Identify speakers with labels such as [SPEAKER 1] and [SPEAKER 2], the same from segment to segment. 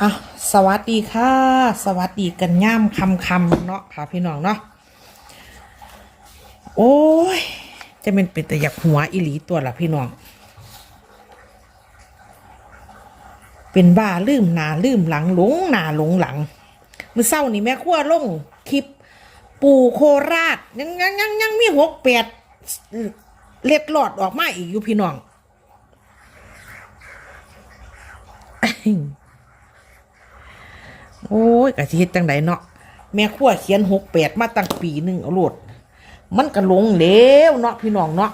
[SPEAKER 1] อะสวัสดีค่ะ สวัสดีกันย่ามคำคำเนาะค่ะพี่น้องเนาะโอ้ย จะเป็นเป็นแต่อยากหัวอิหลีตัวละพี่น้อง เป็นบ้าลืมหนาลืมหลังหลงหนาหลงหลังมื่อเศร้านี่แม่ขั้วลงคลิป ปูโคราชยังยังยังยังมีหกแปดเล็ดหลอดออกมาอีกอยู่พี่น้อง โอ้ยกะสิเฮ็ดจังไดเนาะแม่ขั้วเขียนหกแปดมาตั้งปีหนึ่งเอาโลดมันก็ลงแล้วเนาะพี่น้องเนาะ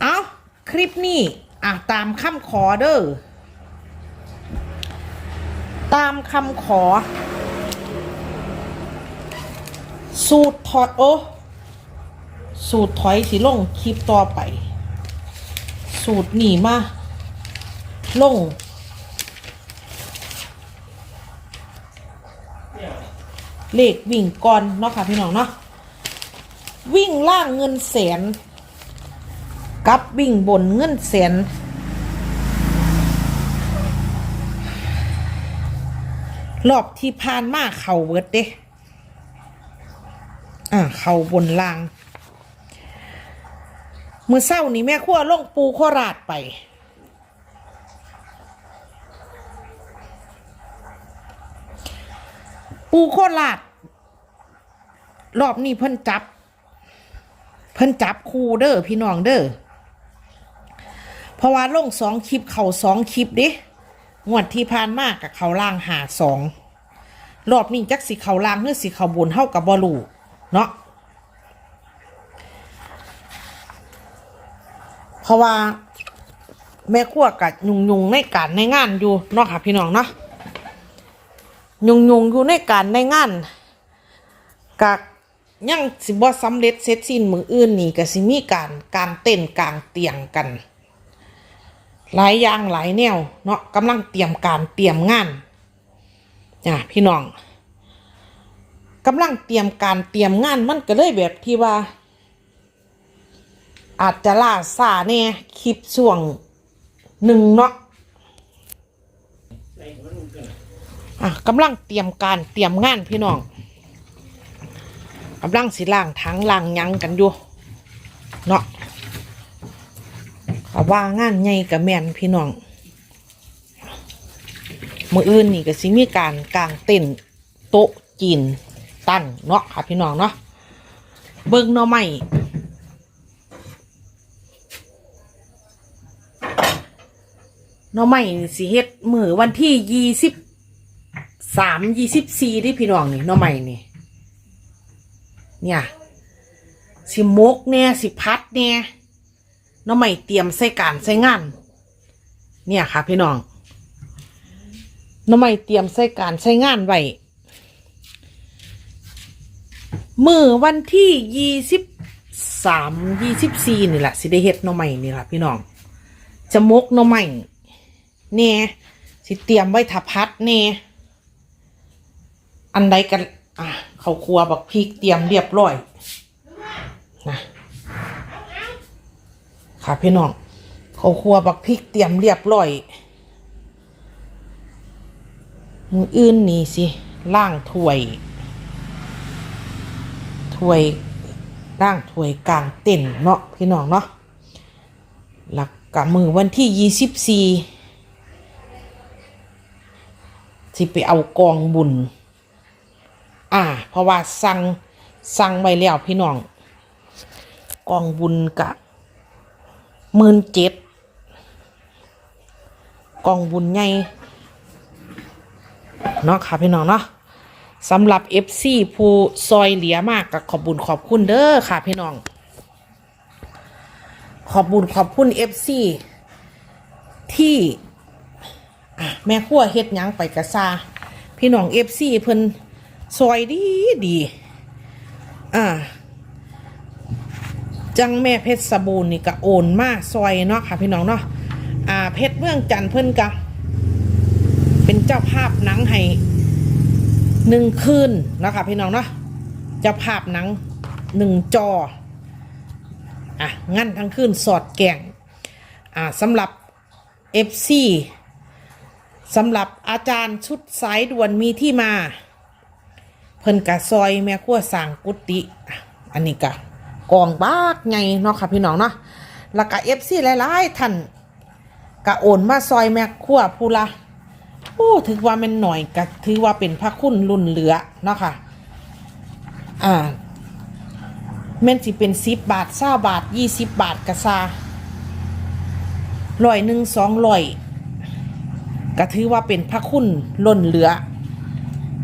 [SPEAKER 1] เอาคลิปนี้อะตามคำขอเด้อตามคำขอ สูตรถอดโอสูตรถอยสิลงคลิปต่อไป สูตรหนีมาลง เลขวิ่งก่อนเนาะค่ะพี่น้องเนาะวิ่งล่างเงินแสน กับวิ่งบนเงินแสนรอบที่ผ่านมาเข่าเบิดเด้อ่าเข่าบนล่าง เมื่อเศร้านี้แม่ขั้วลงปูโคราดไป ปูโคราดรอบนี้เพิ่นจับ เพิ่นจับคูเด้อพี่น้องเด้อเพราะว่าลงสองคลิปเข่าสองคลิปด้งวดที่ผ่านมากกับเขาล่างหาสองรอบนี้จักสิเขาล่างหรือสิเขาบนเท่ากับบอลูเนาะเพราะว่าแม่ขั้วกับยุงยุงๆในการในงานอยู่เนาะค่ะพี่น้องเนาะ ยุงยุงอยู่ในการในงานกะยังสิบ่สำเร็จเสร็จสิ้นมืออื่นนี่ก็สิมีการการเต้นกลางเตียงกัน หลายอย่างหลายแนวเนาะกำลังเตรียมการเตรียมงานจ้ะพี่น้องกำลังเตรียมการเตรียมงานมันก็เลยแบบที่ว่า อาจจะล่าซาแน่คลิปช่วงหนึ่งเนาะ อะกำลังเตรียมการเตรียมงานพี่น้องกำลังสิล่างทั้งล่างยังกันอยู่เนาะเขาว่างานใหญ่กับแมนพี่น้องมืออื่นนี่ก็สิมีการกลางเต็นโต๊ะจีนตั้งเนาะค่ะพี่น้องเนาะเบิ่งหน่อไม้หน่อไม่สิเฮ็ดมือวันที่ยี่สิบ สามยี่สิบสี่ที่พี่น้องนี่น้องใหม่นี่ เนี่ยสิมกเนี่ยสิพัดเนี่ยน้องใหม่เตรียมใส่การใส่งาน เนี่ยค่ะ พี่น้องน้องใหม่เตรียมใส่การใส่งานไว้มือวันที่ยี่สิบสามยี่สิบสี่นี่แหละสิได้เฮ็ดน้องใหม่นี่แหละพี่น้องจะมกน้องใหม่เนี่ยสิเตรียมไว้ทับพัดเนี่ย อันใดกันอะเขาครัวบักพริกเตรียมเรียบร้อยนะค่ะพี่น้องเขาครัวบักพริกเตรียมเรียบร้อยมืออื่นนี่สิล่างถ้วยถ้วยล่างถ้วยกลางเต็นเนาะพี่น้องเนาะหลักกับมือวันที่ยี่สิบสี่สิไปเอากองบุญ อ่า เพราะว่าสั่งสั่งไว้แล้วพี่น้อง กองบุญกะหมื่นเจ็ดกองบุญใหญ่เนาะค่ะพี่น้องเนาะสำหรับ FC ผู้ซอยเหลียมากกับขอบบุญขอบคุณเด้อค่ะพี่น้อง ขอบบุญขอบคุณ FC ที่อ่แม่ขั้วเฮ็ดยังไปกระซาพี่น้อง FC เพิ่น ซอยดีดี อ่า จังแม่เพชรสบูรณ์นี่ก็โอนมาซอยเนาะค่ะพี่น้องเนาะ อ่า เพชรเมืองจันเพิ่นกะเป็นเจ้าภาพหนังให้หนึ่งคืนนะค่ะพี่น้องเนาะ เจ้าภาพหนังหนึ่งจอ อะ งั้นทั้งคืนสอดแกงอ่าสำหรับ FC สำหรับอาจารย์ชุดสายด่วนมีที่มา เพิ่นกะซอยแม่ครัวสั่งกุฏิอันนี้กะกองบากไงเนาะค่ะพี่น้องเนาะแล้วก็เอฟซีหลายๆท่านกะโอนมาซอยแม่ครัวผู้ละโอ้ถือว่าแมันหน่อยกะถือว่าเป็นพระคุณรุ่นเหลือเนาะค่ะ อ่าแม่นสิเป็นสิบบาทเศร้าบาทยี่สิบบาทกะซาร้อยหนึ่งสองร้อยก็ถือว่าเป็นพระคุณล้นเหลือ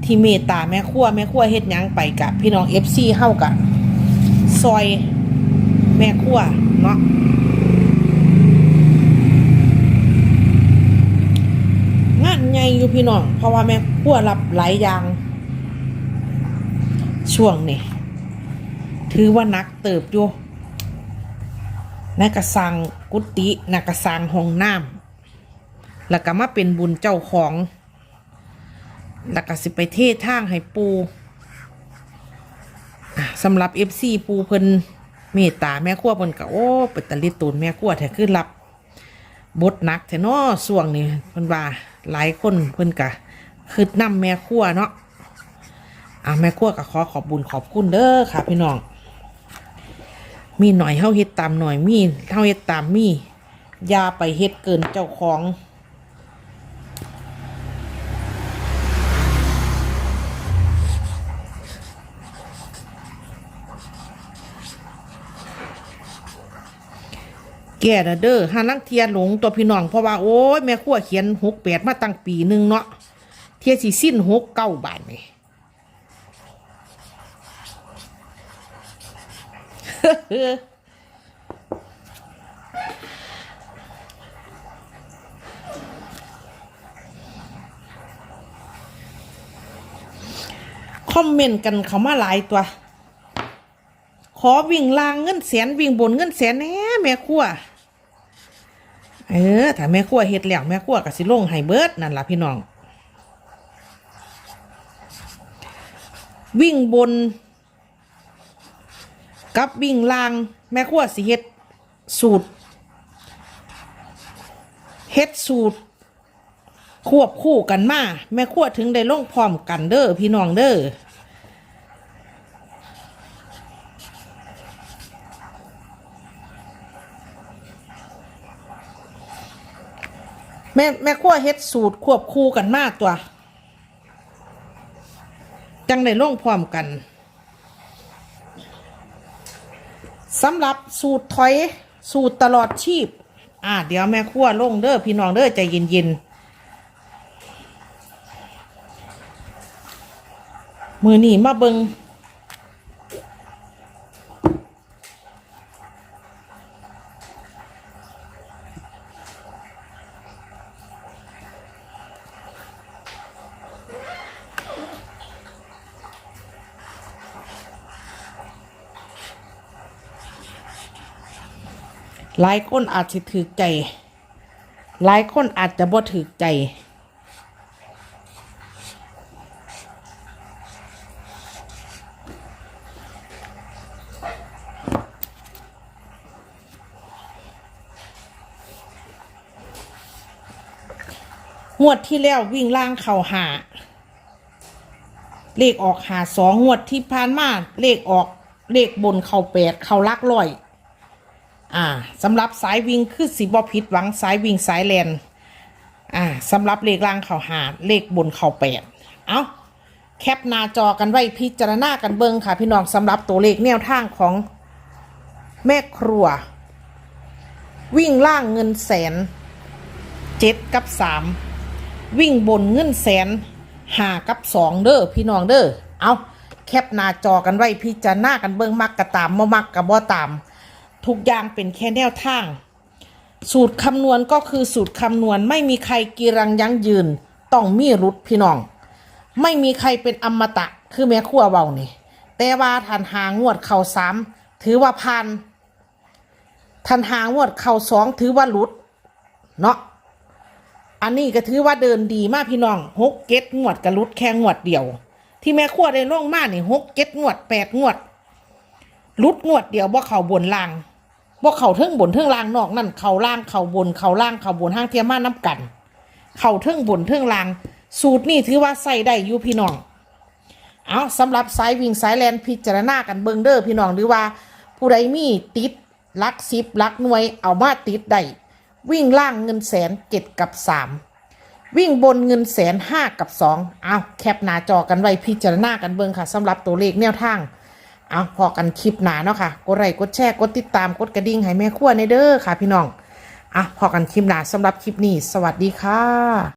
[SPEAKER 1] ที่เมตตาแม่ครัวแม่ครัวเฮ็ดยังไปกับพี่น้องเอฟซีเฮากับซอยแม่ครัวเนาะงานใหญ่อยู่พี่น้อง เพราะว่าแม่ครัวรับหลายอย่าง ช่วงนี้ถือว่านักเติบอยู่นักกระสังกุฏินักกระสังห้องน้ำแล้วก็มาเป็นบุญเจ้าของ แล้วก็สิไปเททางให้ปูสำหรับ FC ปูเพิ่นเมตตาแม่ครัวเพิ่นก็โอ้เป็นตะลิตูนแม่ครัวแท้คือรับบทหนักแท้เนาะส่วงนี้เพิ่นว่าหลายคนเพิ่นก็คืดนํแม่ครัวเนาะอะแม่ครัวก็ขอขอบบุญขอบคุณเด้อค่ะ พี่น้อง มีหน่อยเฮาเฮ็ดตามหน่อยมีเฮาเฮ็ดตามมีอย่าไปเฮ็ดเกินเจ้าของ ก่นะเด้อหาลังเทียหลงตัวพี่น้องเพราะว่าโอ้ยแม่ขั้วเขียนหกแปดมาตั้งปีหนึ่งเนาะเทียสิสิ้นหกเก้าบาทนี่คอมเมนต์กันเขามาหลายตัว ขอวิ่งลางเงินแสนวิ่งบนเงินแสนแน่แม่ครัว เออถ้าแม่ครัวเฮ็ดแล้วแม่ครัวก็สิลงให้เบิร์ดนั่นล่ะพี่น้อง วิ่งบน กับวิ่งล่าง แม่ครัวสิเฮ็ดสูตรเฮ็ดสูตร ควบคู่กันมา แม่ครัวถึงได้ลงพร้อมกันเด้อพี่น้องเด้อ แม่แม่ขั้วเฮ็ดสูตรควบคู่กันมากตัว จังได้ลงพร้อมกันสำหรับสูตรถอยสูตรตลอดชีพ อ่า เดี๋ยวแม่ขั้วลงเด้อพี่น้องเด้อใจเย็นๆมือนี่มาเบิง หลายคนอาจจะถือใจ หลายคนอาจจะบ่ถือใจ งวดที่แล้ววิ่งล่างเข่าหา เลขออกหาสองงวดที่ผ่านมาเลขออกเลขบนเข่าแปดเข่าลักร้อย อ่าสำหรับสายวิ่งคือสิบอผิดหวังสายวิ่งสายแลนอ่าสำหรับเลขล่างเข่าหาเลขบนเข่าแปดเอาแคปหน้าจอกันไว้พิจารณากันเบิ่งค่ะ พี่น้องสำหรับตัวเลขแนวทางของแม่ครัว วิ่งล่างเงินแสนเจ็ดกับสามวิ่งบนเงินแสนหากับสองเด้อพี่น้องเด้อเอาแคปหน้าจอกันไว้พิจารณากันเบิ่งมักกระตามบ่มักกระบ่ตาม ทุกอย่างเป็นแค่แนวทาง สูตรคำนวณก็คือสูตรคำนวณไม่มีใครกีรังยั้งยืน ต้องมีรุดพี่น้อง ไม่มีใครเป็นอมตะคือแม่ครัวเบานี่ แต่ว่าทันหางวดเข่าสามถือว่าพันทันหางวดเข่าสองถือว่าหลุดเนาะอันนี้ก็ถือว่าเดินดีมากพี่น้องหกเก็ดงวดกับลุดแค่งวดเดียว ที่แม่ขั้วได้ล่งมากนี่หกเก็ดงวดแปดงวดลุดงวดเดียวว่าเขาบนล่าง ว่าเขาเทิงบนเทิงล่างนอกนั่นเขาล่างเขาบนเขาล่างเขาบนห้างเทียมมาน้ำกัน เข่าเทิงบนเทิงล่าง สูตรนี่ถือว่าใส่ได้อยู่พี่น้อง เอาสำหรับสายวิ่งสายแลนพิจารณากันเบิงเด้อพี่น้องหรือว่า ผู้ใดมีติดลักสิบลักหน่วยเอามาติดได้วิ่งล่างเงินแสนเจ็ดกับสามวิ่งบนเงินแสนห้ากับสองเอาแคปหน้าจอกันไว้พิจารณากันเบิงค่ะสำหรับตัวเลขแนวทาง เอาพอกันคลิปหนาเนาะค่ะ กดไลค์กดแชร์ กดติดตาม กดกระดิ่งให้แม่ขั้วในเด้อค่ะ พี่น้องอะพอกันคลิปหนาสำหรับคลิปนี้ สวัสดีค่ะ